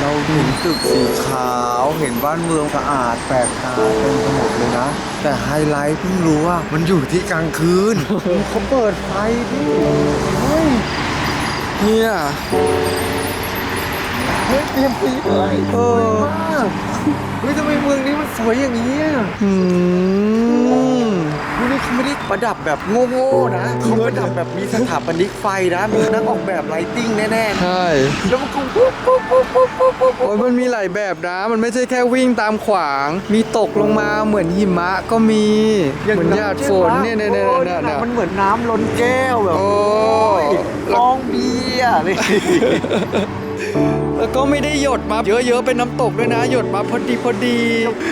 เราเห็นตึกสีขาวเห็นบ้านเมืองสะอาดแปลกตาเต็มไปหมดเลยนะ แต่ไฮไลท์เพิ่งรู้ว่ามันอยู่ที่กลางคืนเขาเปิดไฟดิเฮ้ยเนี่ยเฮ้ยเตรียมปีเลยเออเฮ้ยทำไมเมืองนี้มันสวยอย่างนี้อะอืมนี่เขาไม่ได้ประดับแบบโง่ๆนะเขาประดับแบบมีสถาปนิกไฟนะ มีนักออกแบบไลติ้งแน่ๆ ใช่ แล้วมันก็ปุ๊บปุ๊บปุ๊บปุ๊บปุ๊บปุ๊บโอ้ย มันมีหลายแบบนะ มันไม่ใช่แค่วิ่งตามขวาง มีตกลงมาเหมือนหิมะก็มี เหมือนหยาดฝนเนี่ยเนี่ยเนี่ยโอ้เนี่ยเนี่ยมันเหมือนน้ำล้นแก้วแบบโอ้ยฟองเบียร์เลยแล้วก็ไม่ได้หยดมาเยอะๆเป็นน้ำตกด้วยนะ หยดมาพอดีพอดี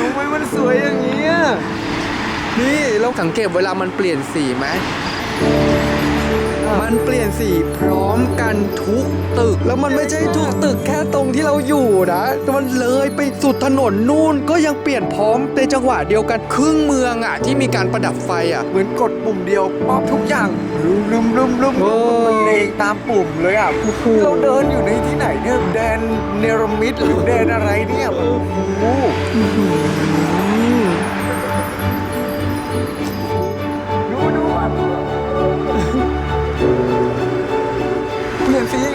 ทำไมมันสวยอย่างเงี้ยนี่เราสังเกตเวลามันเปลี่ยนสีไหม มันเปลี่ยนสีพร้อมกันทุกตึก แล้วมันไม่ใช่ทุกตึกแค่ตรงที่เราอยู่นะแต่มันเลยไปสุดถนนนู่นก็ยังเปลี่ยนพร้อมในจังหวะเดียวกันครึ่งเมืองอะที่มีการประดับไฟอะเหมือนกดปุ่มเดียวป๊อปทุกอย่างลุมลุมลุมลุมโอ้มันเลงตามปุ่มเลยอะเราเดินอยู่ในที่ไหนเนี่ยแดนเนรมิตหรือแดนอะไรเนี่ยโอ้โห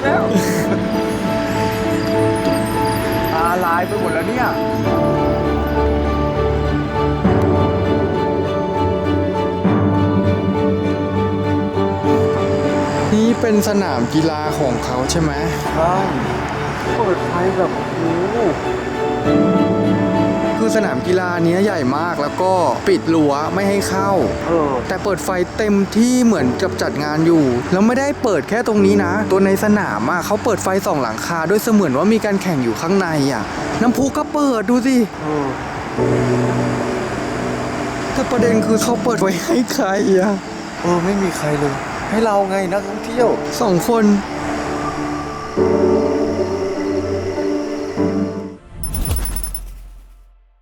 แล้วตาลายไปหมดแล้วเนี่ยนี่เป็นสนามกีฬาของเขาใช่ไหมใช่เปิดไฟแบบโอ้โหคือ สนามกีฬาเนี้ยใหญ่มากแล้วก็ปิดรั้วไม่ให้เข้า เออ แต่เปิดไฟเต็มที่เหมือนกับจัดงานอยู่ แล้วไม่ได้เปิดแค่ตรงนี้นะ ตัวในสนามอะเขาเปิดไฟส่องหลังคาด้วยเสมือนว่ามีการแข่งอยู่ข้างในอะ น้ำพุก็เปิดดูสิ เออ แต่ประเด็นคือเขาเปิดไว้ให้ใครอะเออ ไม่มีใครเลย ให้เราไงนักท่องเที่ยว สองคนเ